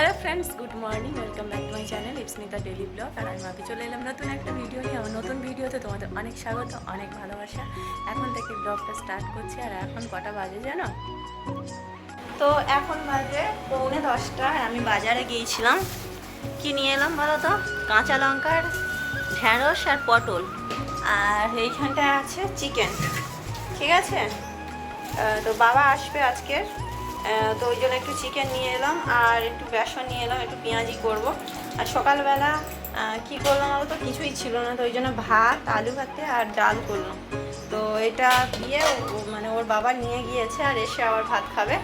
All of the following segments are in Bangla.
Hello friends good morning welcome back to my channel Ipsmita daily vlog আর আমি মাপি চলে এলাম নতুন একটা ভিডিও নিয়ে। আমার নতুন ভিডিওতে তোমাদের অনেক স্বাগত, অনেক ভালোবাসা। এখন থেকে ব্লগটা স্টার্ট করছি আর এখন কটা বাজে জানো? তো এখন বাজে পৌনে দশটা আর আমি বাজারে গিয়েছিলাম। কি নিয়ে এলাম বলো তো? কাঁচা লঙ্কার ঢ্যাঁড়স আর পটল। আর এইখানটা আছে চিকেন ঠিক আছে? তো বাবা আসবে আজকের। তো ওই জন্য একটু চিকেন নিয়ে এলাম আর একটু বেসন নিয়ে এলাম, একটু পেঁয়াজি করব। আর সকালবেলা কি করলাম বলো তো কিছুই ছিল না, তো ওই জন্য ভাত, আলু ভাতে আর ডাল করলাম। তো এটা দিয়ে মানে ওর বাবা নিয়ে গিয়েছে আর এসে আবার ভাত খাবে।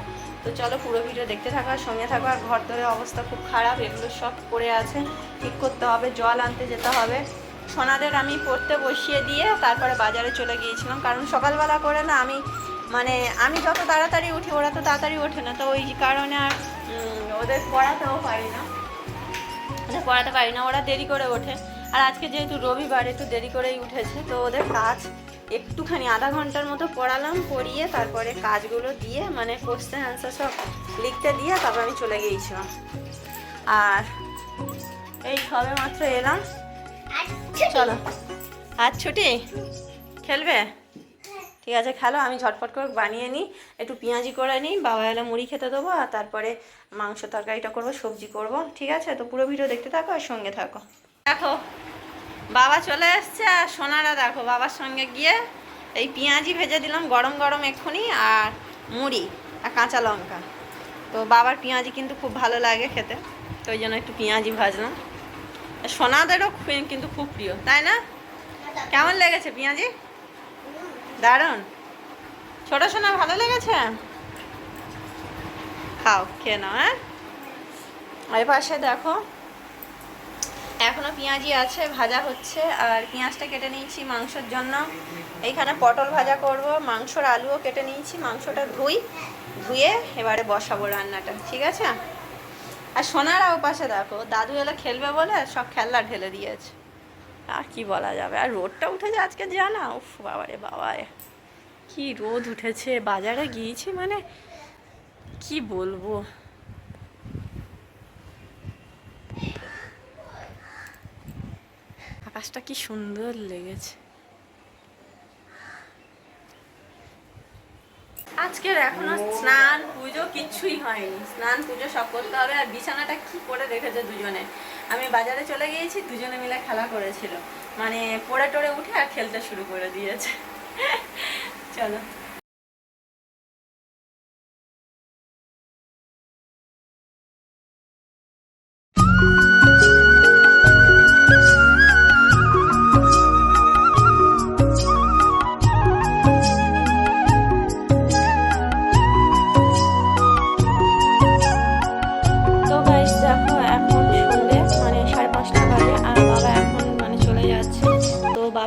তো চলো পুরো ভিডিও দেখতে থাকো আর সঙ্গে থাকো। আর ঘর তোরে অবস্থা খুব খারাপ, এগুলো সব পড়ে আছে। ঠিক করতে হবে, জল আনতে যেতে হবে। সোনাদের আমি পড়তে বসিয়ে দিয়ে তারপরে বাজারে চলে গিয়েছিলাম। কারণ সকালবেলা করে না আমি মানে আমি যত তাড়াতাড়ি উঠি ওরা তো তাড়াতাড়ি ওঠে না তো ওই কারণে আর ওদের পড়াতেও পারি না। ওদের পড়াতে পারি না ওরা দেরি করে ওঠে। আর আজকে যেহেতু রবিবার একটু দেরি করেই উঠেছে তো ওদের কাজ একটুখানি আধা ঘণ্টার মতো পড়ালাম পড়িয়ে তারপরে কাজগুলো দিয়ে মানে কোশ্চেন অ্যান্সার সব লিখতে দিয়ে তারপর আমি চলে গিয়েছিলাম। আর এই সবে মাত্র এলাম। চলো। আজ ছুটি? খেলবে? ঠিক আছে খেলো আমি ঝটপট করে বানিয়ে নিই একটু পেঁয়াজি করে নিই বাবা এলে মুড়ি খেতে দেবো আর তারপরে মাংস তরকারিটা করব সবজি করব ঠিক আছে? তো পুরো ভিডিও দেখতে থাকো আর সঙ্গে থাকো। দেখো বাবা চলে এসছে আর সোনারা দেখো বাবার সঙ্গে গিয়ে এই পেঁয়াজি ভেজে দিলাম গরম গরম এক্ষুনি আর মুড়ি আর কাঁচা লঙ্কা। তো বাবার পেঁয়াজি কিন্তু খুব ভালো লাগে খেতে তো ওই জন্য একটু পেঁয়াজি ভাজলাম। আর সোনাদেরও কিন্তু খুব প্রিয় তাই না? কেমন লেগেছে পেঁয়াজি? দারুণ। ছোট সোনা, ভালো লেগেছে? খাও নাও হ্যাঁ? আর পাশে দেখো, এখনও পেঁয়াজি আছে, ভাজা হচ্ছে, আর পেঁয়াজটা কেটে নিয়েছি মাংসের জন্য। এইখানে পটল ভাজা করব, মাংসর আলুও কেটে নিয়েছি, মাংসটা ধুই, ধুয়ে এবারে বসাবো রান্নাটা, ঠিক আছে? আর সোনারা ও পাশে দেখো, দাদু এলে খেলবে বলে সব খেলনা ঢেলে দিয়েছে। আর কি বলা যাবে? আর রোদটা উঠেছে আজকে, জানা? উফ বাবারে বাবারে কি রোদ উঠেছে, বাজারে গিয়েছি মানে কি বলব? আকাশটা কি সুন্দর লেগেছে। আজকের এখনও স্নান, পুজো কিচ্ছুই হয়নি। স্নান, পুজো সব করতে হবে। আর বিছানাটা কি করে রেখেছে দুজনে? আমি বাজারে চলে গিয়েছি, দুজনে মিলে খেলা করেছিল। মানে পড়ে টড়ে উঠে আর খেলতে শুরু করে দিয়েছে। চলো।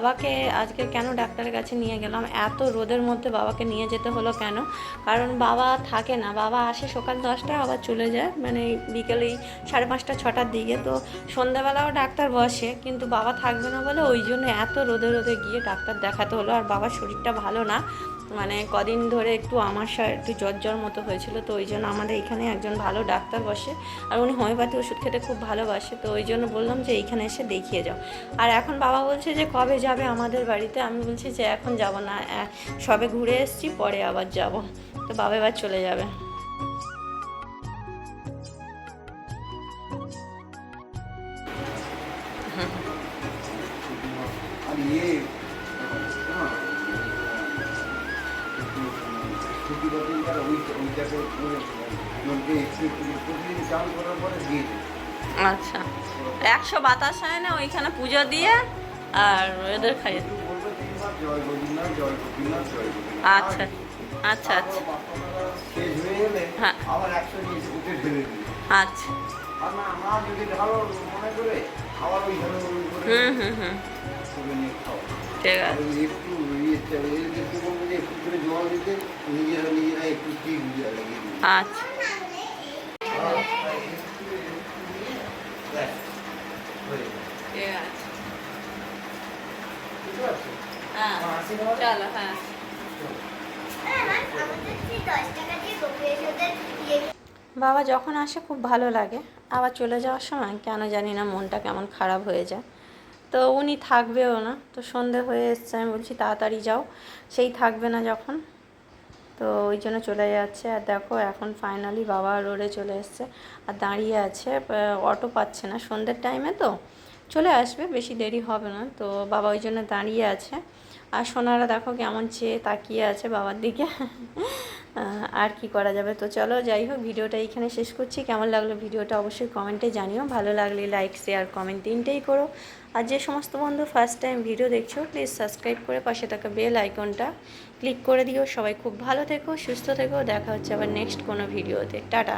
বাবাকে আজকে কেন ডাক্তারের কাছে নিয়ে গেলাম? এত রোদের মধ্যে বাবাকে নিয়ে যেতে হলো কেন? কারণ বাবা থাকে না। বাবা আসে সকাল দশটায়, আবার চলে যায়। মানে বিকেলেই সাড়ে পাঁচটা, ছটার দিকে। তো সন্ধ্যাবেলাও ডাক্তার বসে, কিন্তু বাবা থাকবে না বলে ওই জন্য এত রোদে রোদে গিয়ে ডাক্তার দেখাতে হলো। আর বাবার শরীরটা ভালো না। মানে কদিন ধরে একটু আমার সা- একটু জ্বর জ্বর মতো হয়েছিল তো ওই জন্য আমাদের এখানে একজন ভালো ডাক্তার বসে আর উনি হোমিওপ্যাথি ওষুধ খেতে খুব ভালোবাসে তো ওই জন্য বললাম যে এইখানে এসে দেখিয়ে যাও। আর এখন বাবা বলছে যে কবে যাবে আমাদের বাড়িতে? আমি বলছি যে এখন যাব না সবে ঘুরে এসেছি পরে আবার যাব। তো বাবা এবার চলে যাবে। আর ছুটি ওই ওইটাকে জলকে একটু একটু প্রতিদিন করার পরে দিয়ে আচ্ছা। একশো বাতাস হয় না ওইখানে পুজো দিয়ে আর এদের খাইয়ে আচ্ছা আচ্ছা আচ্ছা। হয়ে আচ্ছা। মনে হুম হুম হুম। ঠিক আছে আচ্ছা হয়ে। ঠিক আছে হ্যাঁ? চলো হ্যাঁ বাবা যখন আসে খুব ভালো লাগে আবার চলে যাওয়ার সময় কেন জানি না মনটা কেমন খারাপ হয়ে যায় তো উনি থাকবেও না, তো সন্ধে হয়ে এসছে, আমি বলছি তাড়াতাড়ি যাও। সেই থাকবে না যখন, তো ওই জন্য চলে যাচ্ছে। আর দেখো, এখন ফাইনালি বাবা রোডে চলে এসছে। আর দাঁড়িয়ে আছে অটো পাচ্ছে না। সন্ধ্যের টাইমে তো? চলে আসবে, বেশি দেরি হবে না। তো বাবা ওই জন্য দাঁড়িয়ে আছে। আর সোনারা দেখো কেমন চেয়ে তাকিয়ে আছে বাবার দিকে। আর কি করা যাবে? তো চলো যাই হোক, ভিডিওটা এইখানে শেষ করছি। কেমন লাগল ভিডিওটা অবশ্যই কমেন্টে জানিও। ভালো লাগলে লাইক, শেয়ার, কমেন্ট তিনটেই করো। আর যে সমস্ত বন্ধু ফার্স্ট টাইম ভিডিও দেখছ প্লিজ সাবস্ক্রাইব করে পাশে থাকা বেল আইকনটা ক্লিক করে দিও। সবাই খুব ভালো থেকো, সুস্থ থেকো। দেখা হচ্ছে আবার নেক্সট কোনো ভিডিওতে। টাটা।